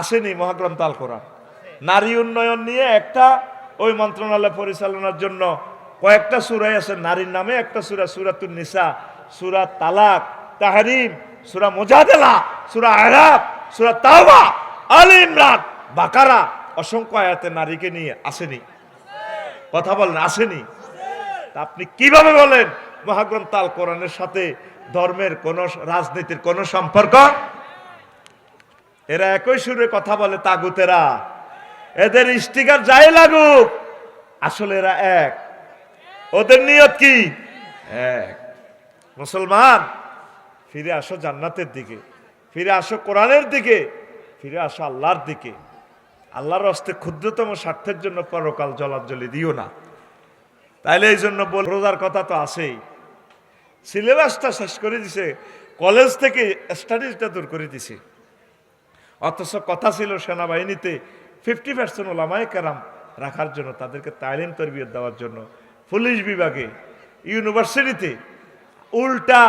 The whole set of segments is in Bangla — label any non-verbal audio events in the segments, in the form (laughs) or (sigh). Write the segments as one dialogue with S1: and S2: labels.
S1: আসেনি মহাগ্রন্থ আল কোরআন। নারী উন্নয়ন নিয়ে একটা ওই মন্ত্রণালয় পরিচালনার জন্য কয়েকটা সুরাই আছে, নারীর নামে একটা সুরা, সুরাতুন নিসা, সুরা তালাক, তাহারিম, সুরা মুজাদেলা, সুরা আরাব সুরা তাওবা, আল ইমরান, বাকারা, অসংখ্য আয়াতে নারীকে নিয়ে আসেনি। কথা বলেন, আসেনি। আপনি কীভাবে বলেন মহাগ্রন্থ আল কোরআনের সাথে ধর্মের কোন রাজনীতির কোন সম্পর্ক? এরা একই সুরে কথা বলে তাগুতেরা। এদের স্টিকার যাই লাগুক, আসলে এরা এক। ওদের নিয়ত কি? এক। মুসলমান, ফিরে আসো জান্নাতের দিকে, ফিরে আসো কোরআনের দিকে, ফিরে আসো আল্লাহর দিকে। আল্লাহর হস্তে ক্ষুদ্রতম স্বার্থের জন্য পরকাল জলাঞ্জলি দিও না। তাইলে এই জন্য বল রোজার কথা তো আছেই। সিলেবাসটা শেষ করে দিছে, কলেজ থেকে স্টাডিজটা দূর করে দিছে। অথচ কথা ছিল সেনাবাহিনীতে ফিফটি পার্সেন্ট ওলামায় কেরাম রাখার জন্য তাদেরকে তালিম তরবিয়ত দেওয়ার জন্য। পুলিশ বিভাগে ইউনিভার্সিটিতে উল্টা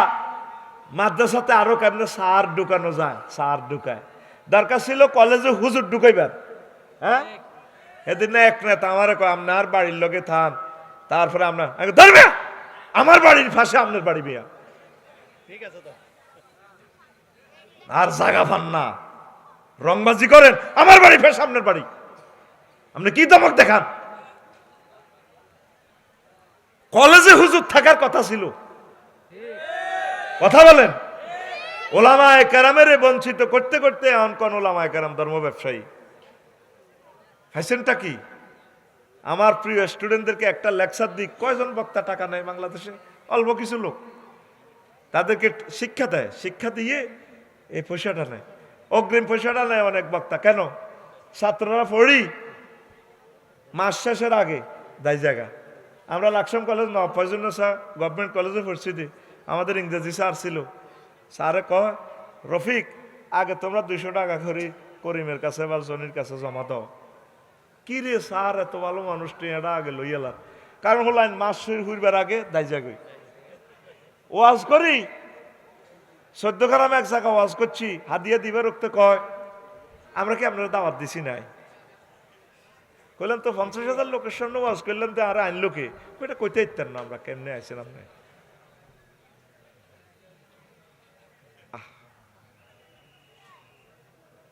S1: মাদ্রাসাতে আরও কেমনে সার ঢুকানো যায় সার ঢুকায়। দরকার ছিল কলেজে হুজুর ঢুকাইবার হ্যাঁ? এদিন না এক নেতা আমার কয় আপনার বাড়ির লোকে থান তারপরে আপনার ধরবে? আমার বাড়ির ফাঁসে আপনার বাড়ি বিয়া। ঠিক আছে আর জাগা পান না। রংবাজি করেন। আমার বাড়ি ফের সামনের বাড়ি। আপনি কি দমক দেখান? কলেজে হুজুর থাকার কথা ছিল। কথা বলেন। ওলামায় কেরামের বঞ্চিত করতে করতে এখন কোন ওলামায় কেরাম ধর্ম ব্যবসায়ী ফ্যাশনটা কি? আমার প্রিয় স্টুডেন্টদেরকে একটা লেকচার দিক। কয়জন বক্তা টাকা নেয় বাংলাদেশে? অল্প কিছু লোক। তাদেরকে শিক্ষা দেয়। শিক্ষা দিয়ে এই পয়সাটা নেয়। অগ্রিম পয়সাটা নেয় অনেক বক্তা। কেন? ছাত্ররা পড়ি মাস শেষের আগে দায় জায়গা। আমরা লাকসাম কলেজ ন ফয়জুন্ন স্যার গভর্নমেন্ট কলেজে পড়ছি দি। আমাদের ইংরেজি স্যার ছিল। স্যারে কয়, রফিক, আগে তোমরা দুইশো টাকা করে করিমের কাছে বা জনির কাছে জমা দাও। কি রে স্যার, এত ভালো মানুষটি এটা আগে লই এলাম কারণ হলো আইন মাস শুরু হইবার আগে দায় জাগই। ওয়াজ করি? সদ্য খারাপ এক জায়গা ওয়াজ করছি হাদিয়া দিবে রক্তে কয়। আমরা কি আপনারা দাওয়াত দিছি নাই? কইলাম তো পঞ্চাশ হাজার লোকের সামনে ওয়াজ করলাম তো আর আইন লোকে। এটা কইতে ইত্যার না আমরা, কেমনে আইছিলাম না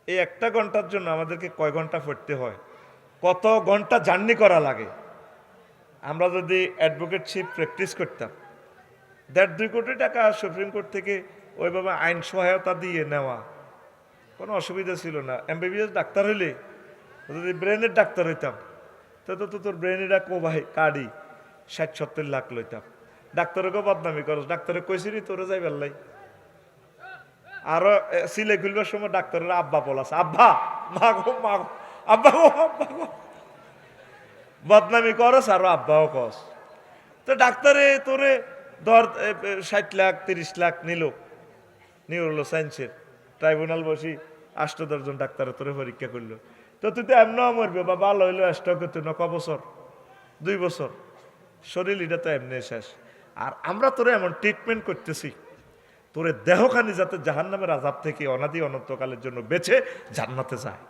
S1: এই একটা ঘণ্টার জন্য আমাদেরকে কয় ঘণ্টা পড়তে হয়। কত ঘণ্টা জার্নি করা লাগে? আমরা যদি অ্যাডভোকেটশিপ প্র্যাকটিস করতাম। দেড় দুই কোটি টাকা সুপ্রিম কোর্ট থেকে ওইভাবে আইন সহায়তা দিয়ে নেওয়া। কোনো অসুবিধা ছিল না। এমবিবিএস ডাক্তার হইলে যদি ব্রেনের ডাক্তার হইতাম তো তো তোর ব্রেনেরা কো ভাই কাড়ি ষাট, সত্তর লাখ লইতাম। ডাক্তারকে বদনামি করস। ডাক্তারে কইছিলি, তোরে যাই বেল্লাই আরও সিলে খুলবার সময় ডাক্তারের আব্বা বলাস আব্বা মা গো মা আব্বা গো আব্বা গো। বদনামি করস আরও আব্বাও কস তো ডাক্তারে তোরে ধর ষাট লাখ, তিরিশ লাখ নিল। নিউরোলো সায়েন্সের। ট্রাইব্যুনাল বসি আষ্ট দশজন ডাক্তারে তোরে পরীক্ষা করল। তো তুই তো এমন মরবে বা ভালো হইল স্টক হতো না ক বছর দুই বছর। শরীর এটা তো এমনি শেষ। আর আমরা তোরে এমন ট্রিটমেন্ট করতেছি তোরে দেহখানি যাতে জাহান্নামের আজাব থেকে অনাদি অনন্তকালের জন্য বেছে জান্নাতে যায়।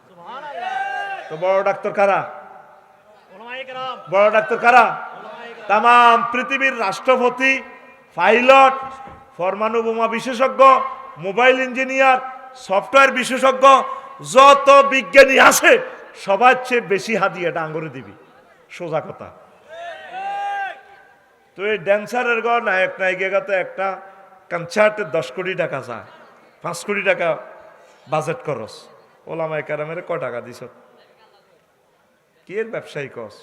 S1: তো বড় ডাক্তার কারা? বড় ডাক্তার কারা? তাম পৃথিবীর রাষ্ট্রপতি পাইলট পরমাণু বোমা বিশেষজ্ঞ মোবাইল ইঞ্জিনিয়ার, সফটওয়্যার বিশেষজ্ঞ, যত বিজ্ঞানী আছে, সবার চেয়ে বেশি হাদিয়াটা আঙ্গুরে দিবি। সোজা কথা। তো এই ড্যান্সারের গ নায়ক নায়িকা তো একটা কনসার্টে দশ কোটি টাকা যায় পাঁচ কোটি টাকা বাজেট করস ওলামায় কারামের ক টাকা দিছ? কি এর ব্যবসায়ী কস?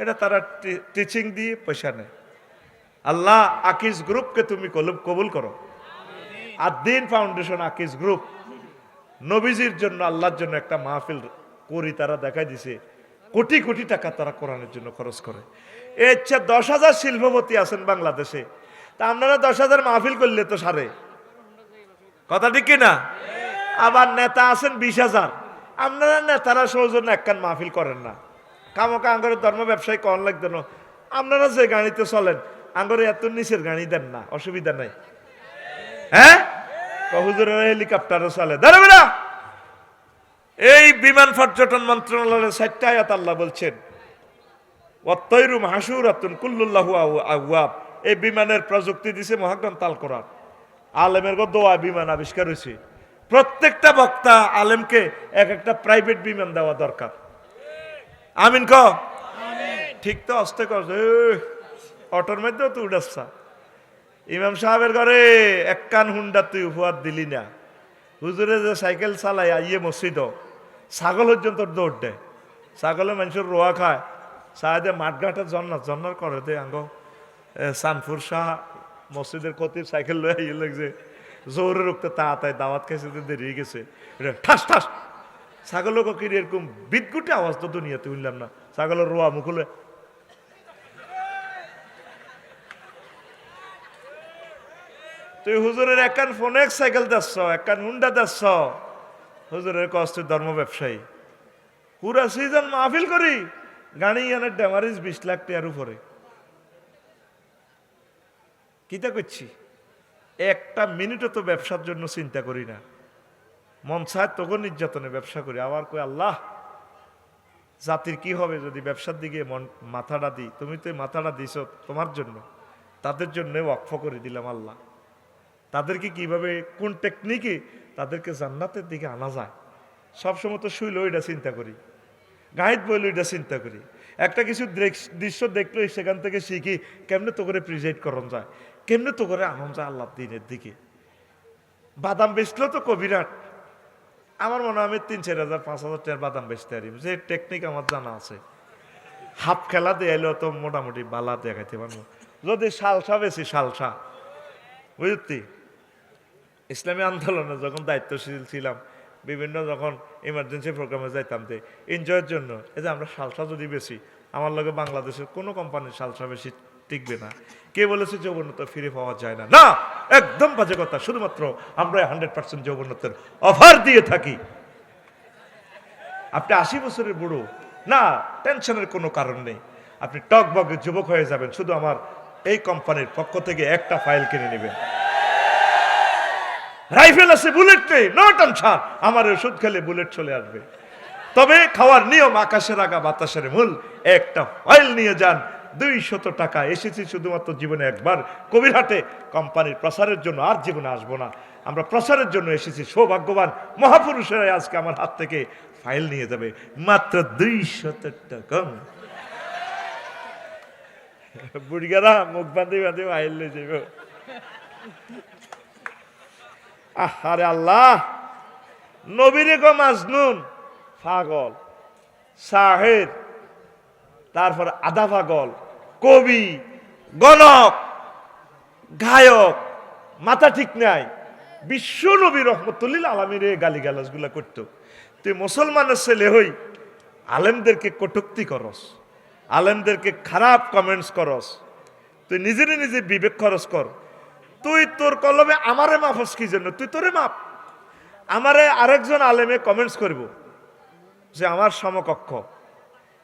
S1: এটা তারা টিচিং দিয়ে পয়সা নেয়। আল্লাহ আকিস গ্রুপকে তুমি কবুল করো। আর দিন ফাউন্ডেশন আকিস গ্রুপ, নবীজির জন্য, আল্লাহর জন্য একটা মাহফিল করি তারা দেখাই দিছে। কোটি কোটি টাকা তারা কোরআনের জন্য খরচ করে। এ ইচ্ছা দশ হাজার শিল্পপতি আছেন বাংলাদেশে। তা আপনারা দশ হাজার মাহফিল করলে তো সারে। কথা ঠিক না আবার নেতা আছেন বিশ হাজার। আপনারা নেতারা সৌজন্য একখান মাহফিল করেন না। কামকা আঙ্গরের ধর্ম ব্যবসায়ী কন লাগতো না। আপনারা যে গাড়িতে চলেন, আঙ্গরে এত নিচের গাড়ি দেন না, অসুবিধা নাই। হ্যাঁ? হুজুরের চলে। দাঁড়াবে এই বিমান পর্যটন মন্ত্রণালয়ের চারটা আয়াত আল্লাহ বলছেন অত্যৈরুম হাসুরাতুন কুল্লুল্লাহু আওয়াব এই বিমানের প্রযুক্তি দিছে মহাগ্রম তাল করার আলেমের দোয়া বিমান আবিষ্কার হয়েছে। প্রত্যেকটা বক্তা আলেমকে এক একটা প্রাইভেট বিমান দেওয়া দরকার। আমিন ক ঠিক তো, অস্তে কর অটোর মধ্যেও তো উড়াচ্ছা। ইমাম সাহেবের ঘরে এক কান হুন্ডা তুই উপহার দিলি না। হুজুরে যে সাইকেল চালায় আইয়ে মসজিদ ছাগল পর্যন্ত দৌড় দেয়। ছাগলে মানুষের রোয়া খায়। সাহেদে মাঠঘাটে জন্নার জন্নার করে দে আঙ্গ। এ, সানপুর শাহ মসজিদের কতির সাইকেল লয়ে আইয়ে লাগছে। জোরে রুখতে তাড়াতাড়ি দাওয়াত খাইছে তো দেরি গেছে। ঠাস ঠাস। ছাগলও কি এরকম বিদগুটে আওয়াজ তো দুনিয়াতে শুনলাম না। ছাগলের রোয়া মুখলে তুই হুজুরের একান ফোনে এক সাইকেল যাচ্ছ একান হুন্ডা যাচ্ছ হুজুরের কষ্ট ধর্ম ব্যবসায়ী। পুরা সিজন মাহফিল করি, গাড়ি এনে ড্যামারিজ বিশ লাখ টাকার উপরে। কিতা করছি? একটা মিনিটও তো ব্যবসার জন্য চিন্তা করি না। মন চায় তখন নির্যাতনে ব্যবসা করি। আবার কই আল্লাহ, জাতির কি হবে যদি ব্যবসার দিকে মন, মাথাটা দিই? তুমি তো মাথাটা দিছ তোমার জন্য। তাদের জন্য ওয়াকফ করে দিলাম আল্লাহ। তাদেরকে কীভাবে, কোন টেকনিকে তাদেরকে জান্নাতের দিকে আনা যায়? সবসময় তো শুইল ওইটা চিন্তা করি। গাইড বইল ওইটা চিন্তা করি। একটা কিছু দৃশ্য দেখল সেখান থেকে শিখি, কেমনে তো করে প্রিজাইড করন যায়? কেমনে তো করে আনন্দ যায় আল্লাহ দিনের দিকে? বাদাম বেচলো তো কবিরাট আমার মনে হয় আমি তিন, চার হাজার, পাঁচ হাজার টাকার বাদাম বেচতে পারি। যে টেকনিক আমার জানা আছে। হাফ খেলা দিয়ে এলেও তো মোটামুটি বালা দেখাইতে পারব। যদি সালসা বেশি সালসা বুঝতি ইসলামী আন্দোলনে যখন দায়িত্বশীল ছিলাম, বিভিন্ন যখন ইমার্জেন্সি প্রোগ্রামে যাইতাম যে এনজয়ের জন্য, এই যে আমরা সালসা যদি বেশি আমার লগে বাংলাদেশের কোনো কোম্পানির সালসা বেশি টিকবে না। কে বলেছে যৌবনতা ফিরে পাওয়া যায় না? না, একদম বাজে কথা। শুধুমাত্র আমরা হান্ড্রেড পার্সেন্ট যৌবনতার অফার দিয়ে থাকি। আপনি আশি বছরের বুড়ো। না টেনশনের কোনো কারণ নেই। আপনি টক বগে যুবক হয়ে যাবেন। শুধু আমার এই কোম্পানির পক্ষ থেকে একটা ফাইল কিনে নেবেন। রাইফেল আছে, বুলেট নেই নো টেনশন আমার ওষুধ খেলে বুলেট চলে আসবে। তবে খাওয়ার নিয়ম, আকাশের আগা, বাতাসের মূল। একটা ফাইল নিয়ে যান। দুই শত টাকা। এসেছি শুধুমাত্র জীবনে একবার। কবিরহাটে কোম্পানির প্রসারের জন্য আর জীবনে আসব না। আমরা প্রসারের জন্য এসেছি। সৌভাগ্যবান মহাপুরুষেরাই আজকে আমার হাত থেকে ফাইল নিয়ে যাবে। মাত্র দুই শত টাকা। বুড়িগারা মুখ বাঁধে বাঁধে ফাইল নিয়ে যাবে। আরে আল্লাহ। নবীরে গো মাজনুন। পাগল। সাহের তারপর আধা পাগল। কবি। গণক। গায়ক। মাথা ঠিক নাই। বিশ্ব নবী রহমতুল্লিল আলমীর গালি গুলা করতো। তুই মুসলমানের ছেলে হই, আলেমদেরকে কটুক্তি করস। আলেমদেরকে খারাপ কমেন্টস করস। তুই নিজেরে নিজে বিবেক খরচ কর। তুই তোর কলমে আমারে মাফস কি জন্য? তুই তোরে মাপ আমারে আরেকজন আলেমে কমেন্টস করব যে আমার সমকক্ষ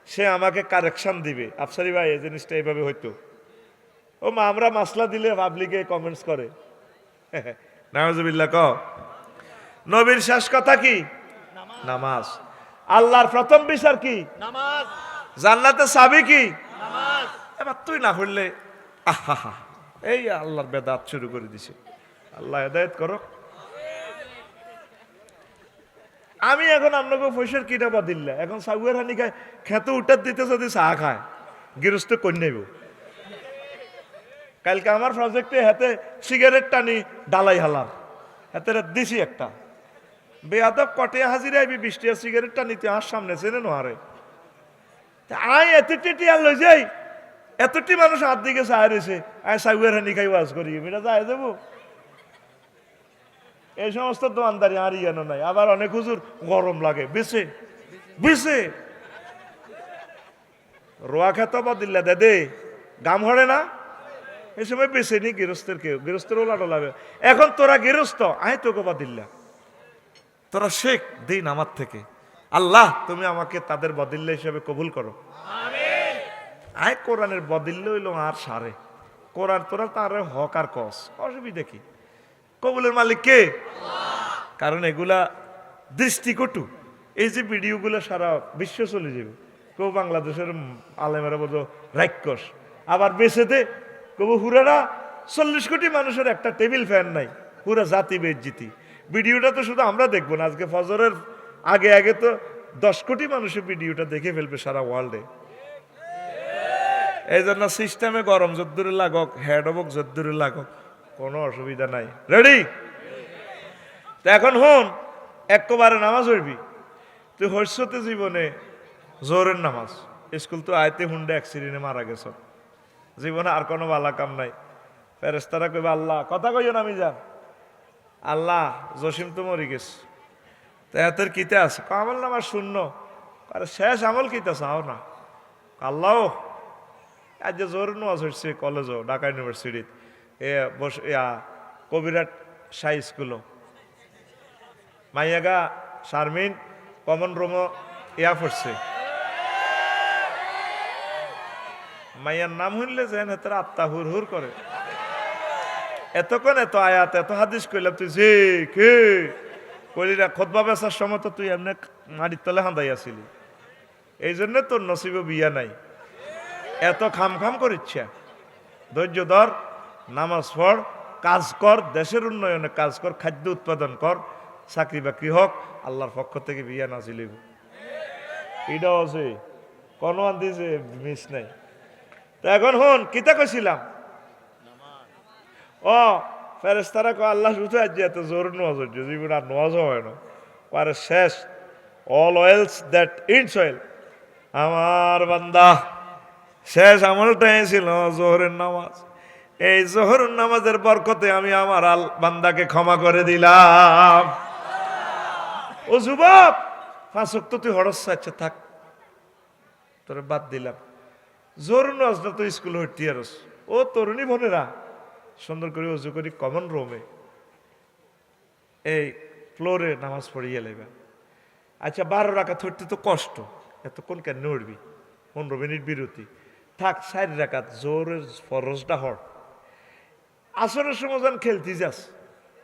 S1: সে আমাকে কারেকশন দিবে। আফসারি ভাই এই জিনিসটা এইভাবে হইতো। ও মা আমরা মাসলা দিলে পাবলিকে কমেন্টস করে। (laughs) নামাজবিল্লা ক। নবীর শেষ কথা কি? নামাজ। আল্লাহর প্রথম বিচার কি?
S2: নামাজ।
S1: জান্নাতে চাবি কি?
S2: নামাজ।
S1: এবার তুই না হইলে আহা। এই আল্লাহর বেদাত শুরু করে দিছে। আল্লাহ হেদায়ত করো। আমি এখন আপনাকে পয়সার কিনা বা দিল্লা। এখন সাগুয়ার হানি খায়, খেতে উঠার দিতে যদি চা খায়, গৃহস্থ কন্যাইব কালকে আমার প্রজেক্টে হাতে সিগারেট টানি ডালাই হালার। হাতে দিছি একটা। বেয়াদব কটে হাজিরে আইবি বৃষ্টিয়া সিগারেট টানিতে, আর সামনে চেনে নোয়ারে তা আই এতটি টিয়ার লই যাই। এতটি মানুষ হাত দিকে চায় রয়েছে, আয় সাগুয়ার হানি খাই ওয়াজ করি এটা যায় দেবো। এই সমস্ত দোয়ানদারি আর ইয়ানো নাই। আবার অনেক হুজুর গরম লাগে বেছে বেছে রোয়া খেত বা দে দে, গাম হরে না? এই সময় বেছে নি গৃহস্থের কেউ, গৃহস্থের ওলাটো লাগে এখন তোরা গৃহস্থ, আয় তোকে বা দিল্লা। তোরা শেখ দিন আমার থেকে। আল্লাহ, তুমি আমাকে তাদের বদিল্লা হিসেবে কবুল করো। আয় কোরআনের বদিল্য হইল আর সারে। কোরআন তোরা তার হক আর কস। অসুবিধা কি? কবুলের মালিক কে? কারণ এগুলা দৃষ্টিকটু। এই যে ভিডিওগুলো সারা বিশ্ব চলে যাবে। কেউ বাংলাদেশের আলেমেরা বলতো রাক্ষস। আবার বেছে দে। কেউ হুরারা, চল্লিশ কোটি মানুষের একটা টেবিল ফ্যান নাই। পুরা জাতি বেজ্জিতি ভিডিওটা তো শুধু আমরা দেখব না, আজকে ফজরের আগে আগে তো দশ কোটি মানুষের ভিডিওটা দেখে ফেলবে সারা ওয়ার্ল্ডে এই জন্য সিস্টেমে গরম, যদ্দুরে লাগক হেড হবক, যদ্দুরে লাগক, কোনো অসুবিধা নাই। রেডি তো এখন হন একবারে নামাজ হইবি। তুই হর্ষতে জীবনে জোরের নামাজ, স্কুল তো আয়তে হুন্ডে অ্যাক্সিডেন্টে মারা গেছ। জীবনে আর কোনো বালা কাম নাই। ফেরেস্তারা কইবে, আল্লাহ, কথা কইও না আমি যান আল্লাহ, জসিম তো মরি গেছে। তা এতের কিতে আছে? আমল নামাজ শূন্য। আরে, শেষ আমল কিতে চাও না? আল্লাহ আজ যে জোর নামাজ হচ্ছে কলেজও, ঢাকা ইউনিভার্সিটিত, এ বস, ইয়া কবিরাট সাই স্কুলও। মাইয়াগা শারমিন, কমন রুমও ইয়া পড়ছে। মাইয়ার নাম শুনলে যেন তারা আত্মা হুর হুর করে। এতক্ষণ এত আয়াত, এত হাদিস কইলাম, তুই যে কে? কইলি না, খোদবা বেচার সময় তো তুই এমনি মাটির তলে হাঁদাই আসিলি এই জন্য তোর নসিবে বিয়া নাই। এত খাম খাম করিচ্ছা। ধৈর্য ধর, নামাজ পড়, কাজ কর, দেশের উন্নয়নে কাজ কর, খাদ্য উৎপাদন কর, চাকরি বাকরি হোক, আল্লাহর পক্ষ থেকে বিয়া নাচিলিব এটাও আছে কোনো দিছে মিস নাই। তো এখন হন কিতা কইছিলাম? ও ফেরেস্তারা কো আল্লাহ শুধু আজ এত জোর নোয়াজ জীবন আর নোয়াজ হয় না। পারে শেষ all oils that it's oil আমার বান্দা শেষ আমলটাই ছিল জোহরের নামাজ। এই জোহরের নামাজের বরকতে আমি আমার আল বান্দাকে ক্ষমা করে দিলাম। ও যুবক ফাঁসক তো তুই হরস আচ্ছা থাক। তোরে বাদ দিলাম। জোর নাজটা তো স্কুল হইতে আরস ও তরুণী বোনেরা, সুন্দর করে অজু করি কমন রুমে এই ফ্লোরে নামাজ পড়িয়ে লেবে। আচ্ছা বারো রাখা ধরতে তো কষ্ট, এতক্ষণ কেন নড়বি পনেরো মিনিট বিরতি। থাক সাইড রাখাত জোরের ফরজটা হর। আসরের সময় যখন খেলতে যাস।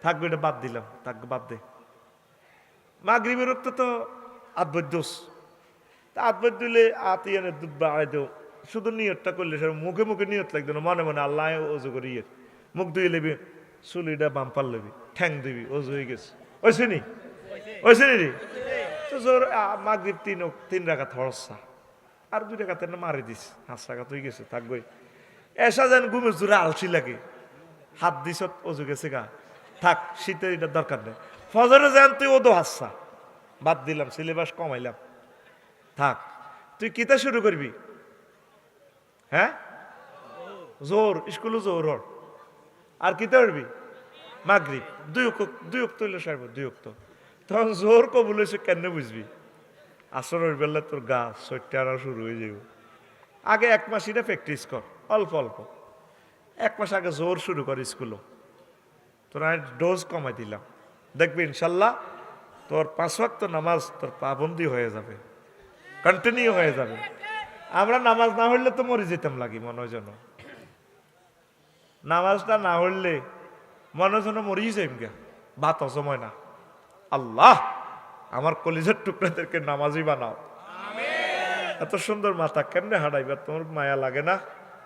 S1: থাকবে এটা বাদ দিলাম থাক বাদ দে। মাগরিবের রক্ত তো আদবৈদ দোষ তা আদবৈদ দিলে আতিয়ানের দুধ বাড়াই দেও। শুধু নিয়তটা করলে সে মুখে মুখে নিয়ত লাগতো না, মনে মনে আল্লাহ অজু করি ইয়ে মুখ ধুয়ে লেবি, চুলিটা বাম্পার লেবি, ঠ্যাং দিবি অজু হয়ে গেছে। ওইছে নি ওইছে নি রে? তো জোর মাগরিব তিন তিন রাখা থরসা আর দুই টাকা তেন মারি দিস। হাঁস টাকা তুই গেছে থাকবই এসা যেন ঘুমে জোরে আলসি লাগে। হাত দিস অজু গেছে গা। থাক, শীতের এটা দরকার নেই। ফজরে যেন তুই ওদো হাসছা। বাদ দিলাম সিলেবাস কমাইলাম। থাক, তুই কিতা শুরু করবি? হ্যাঁ? জোর, স্কুলে জোর হর আর কিতা করবি মাগরিব। দুই দুই উক্ত হইলে সারব, দুই উক্ত তখন জোর কবুল হয়েছে কেন বুঝবি? আসরের বেলা তোর গা সইটারা শুরু হয়ে যাব আগে এক মাস এটা প্র্যাকটিস কর, অল্প অল্প। এক মাস আগে জোর শুরু কর স্কুলও তোর ডোজ কমাই দিলাম। দেখবি ইনশাল্লাহ তোর পাঁচ ওয়াক্ত নামাজ তোর পাবন্দি হয়ে যাবে কন্টিনিউ হয়ে যাবে। আমরা নামাজ না হইলে তো মরে যেতাম লাগি মনে হয় যেন। নামাজটা না হইলে মনে হয় যেন মরেই যাইম গা। বাত সময় না। আল্লাহ! আমার কলিজার টুকরাদেরকে নামাজি বানাও। এত সুন্দর মাথা কেমনে হারাইবা তোমার মায়া লাগে না?